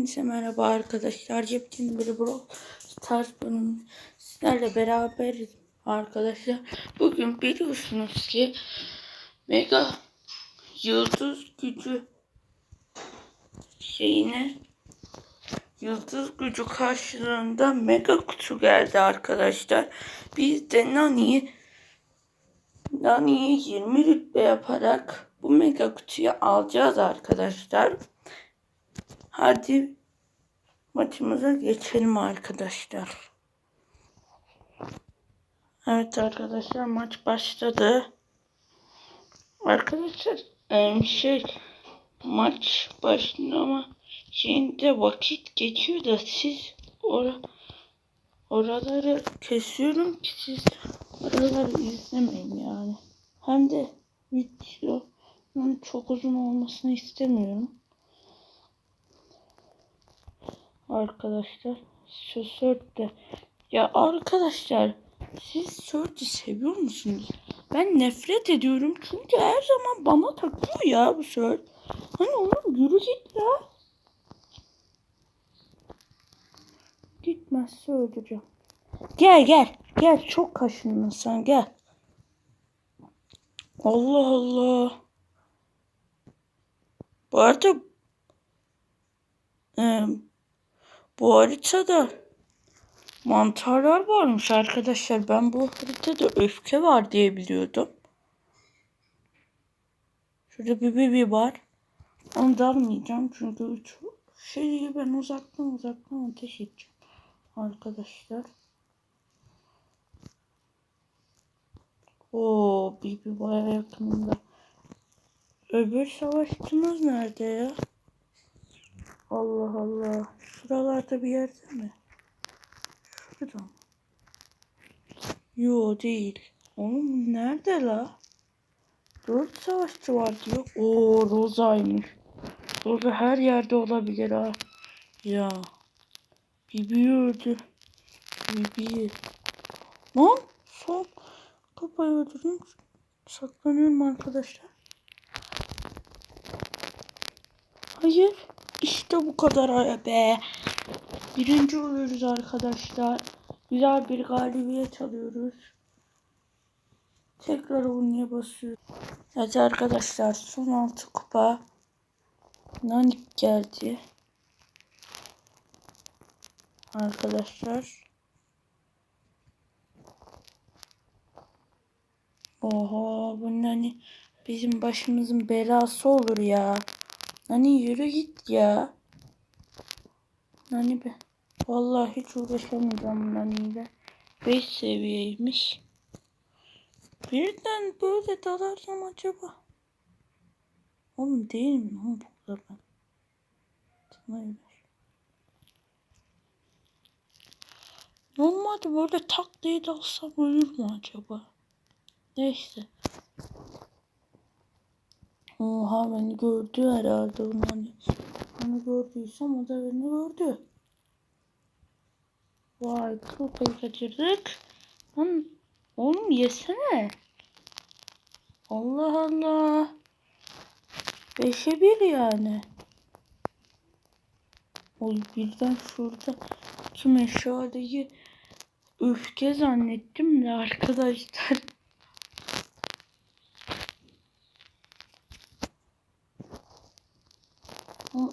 Hepinize merhaba arkadaşlar. Yepyeni bir Brawl Stars bölümü sizlerle beraberiz arkadaşlar. Bugün biliyorsunuz ki Mega Yıldız Gücü şeyine Yıldız Gücü karşılığında Mega Kutu geldi arkadaşlar. Biz de Nani'yi Nani'yi 20 rütbe yaparak bu Mega Kutuyu alacağız arkadaşlar. Hadi maçımıza geçelim arkadaşlar. Evet arkadaşlar maç başladı. Arkadaşlar şey maç başlama şeyinde vakit geçiyor da siz or oraları kesiyorum ki siz oraları izlemeyin yani. Hem de videonun çok uzun olmasını istemiyorum. Arkadaşlar şu sört de ya arkadaşlar siz sörtü seviyor musunuz? Ben nefret ediyorum çünkü her zaman bana takıyor ya bu sört. Hani oğlum yürü git ya. Gitmezse öldüreceğim. Gel gel. Gel çok kaşındın sen gel. Allah Allah. Bu arada e, bu haritada mantarlar varmış arkadaşlar. Ben bu haritada öfke var diye biliyordum. Şurada bir bibi var. Onu dalmayacağım çünkü üç şeyi ben uzaktan uzaktan ateş edeceğim. Arkadaşlar. Oo bibi baya yakınında. Öbür savaşçımız nerede ya? Allah Allah. Şuralarda bir yerde mi? Şurada mı? Yo değil. Oğlum nerede la? Dört savaşçı var diyor. Oo Roza'ymış. Roza her yerde olabilir ha. Ya. Bibi öldü. Bibi. Lan son kafayı öldürdüm. Saklanıyorum arkadaşlar. Hayır. İşte bu kadar be. Birinci oluyoruz arkadaşlar. Güzel bir galibiyet alıyoruz. Tekrar oynuya basıyoruz. Evet arkadaşlar son altı kupa. Nanik geldi. Arkadaşlar. Oha bu nani bizim başımızın belası olur ya. Nani yürü git ya. Nani be. Vallahi hiç uğraşamayacağım Nani'yle. 5 seviyeymiş. Birden böyle dalarsam acaba. Oğlum değil mi lan burada ben? Sana Normalde böyle tak diye dalsam ölür mü acaba? Neyse. Oha beni gördü herhalde. Hani, onu gördüysem o da beni gördü. Vay kafayı kaçırdık. Lan oğlum yesene. Allah Allah. Beşe bir yani. Oy birden şurada kim eşyadaki öfke zannettim de arkadaşlar.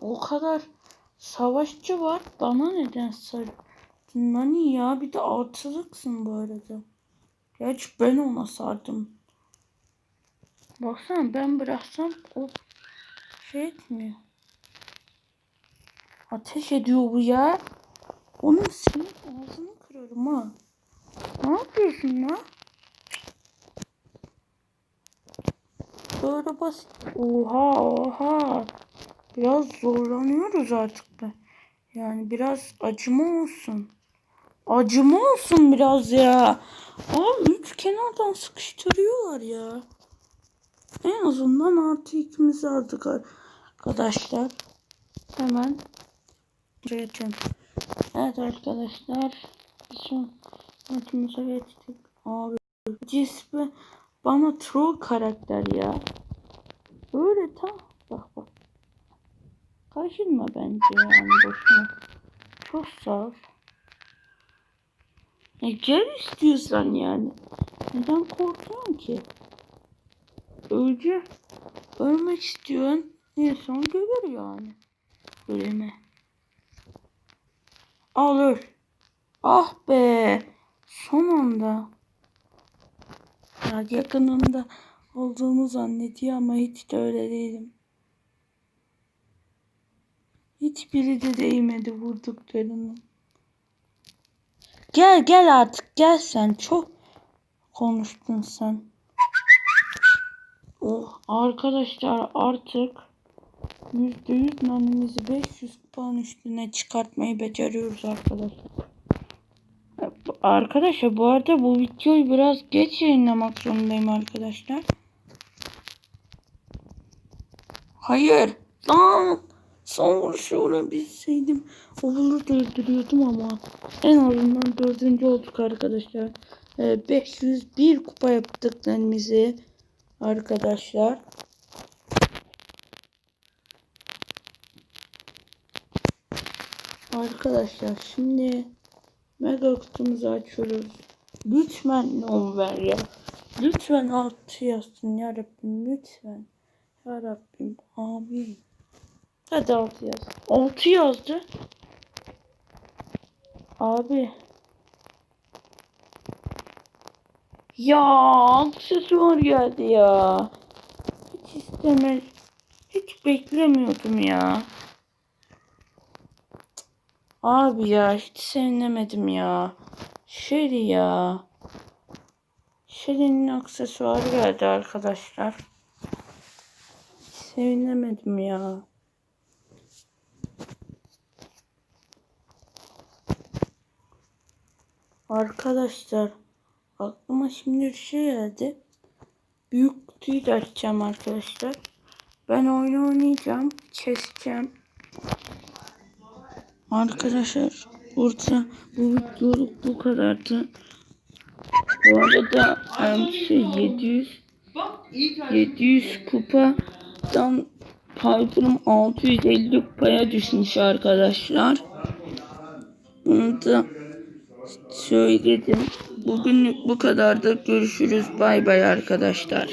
O kadar savaşçı var. Bana neden sar? Nani ya bir de artılıksın bu arada. Gerçi ben ona sardım. Baksana ben bıraksam o şey etmiyor. Ateş ediyor bu ya. Onun senin ağzını kırarım ha. Ne yapıyorsun lan? Böyle basit. Oha oha. Biraz zorlanıyoruz artık be. Yani biraz acıma olsun. Acıma olsun biraz ya. Abi üç kenardan sıkıştırıyorlar ya. En azından artı ikimizi aldık arkadaşlar. Hemen geçelim. Evet arkadaşlar. Son maçımıza geçtik. Abi cismi bana troll karakter ya. Böyle tam bak bak. Kaşınma bence yani boşuna. Çok sağ ol. E gel istiyorsan yani. Neden korkuyorsun ki? Ölce. Ölmek istiyorsun. En son gelir yani. Öyle mi? Al öl. Ah be. Son anda. Ya yakınında olduğumu zannediyor ama hiç de öyle değilim. Hiçbiri de değmedi vurduklarının. Gel gel artık gel sen çok konuştun sen. Oh arkadaşlar artık %100 nanemizi 500 puan üstüne çıkartmayı beceriyoruz arkadaşlar. Arkadaşlar bu arada bu videoyu biraz geç yayınlamak zorundayım arkadaşlar. Hayır. Lan. Son vuruşu vurabilseydim oğlu durduruyordum ama en azından dördüncü olduk arkadaşlar. Ee, 501 kupa yaptık elimizi arkadaşlar. Arkadaşlar şimdi mega kutumuzu açıyoruz. Lütfen non ver ya. Lütfen altı yazsın ya Rabbim lütfen. Ya Rabbim amin. Hadi altı yaz. Altı yazdı. Abi. Ya aksesuar geldi ya. Hiç istemez. Hiç beklemiyordum ya. Abi ya hiç sevinemedim ya. Sherry ya. Sherry'nin aksesuarı geldi arkadaşlar. Hiç sevinemedim ya. Arkadaşlar aklıma şimdi bir şey geldi. Büyük kutuyu da açacağım arkadaşlar. Ben oyunu oynayacağım. Keseceğim. Arkadaşlar burada bu videoluk bu kadardı. Bu arada şey 700 700 kupadan Piper'ım 650 kupaya düşmüş arkadaşlar. Bunu da söyledim. Bugünlük bu kadardı. Görüşürüz. Bay bay arkadaşlar.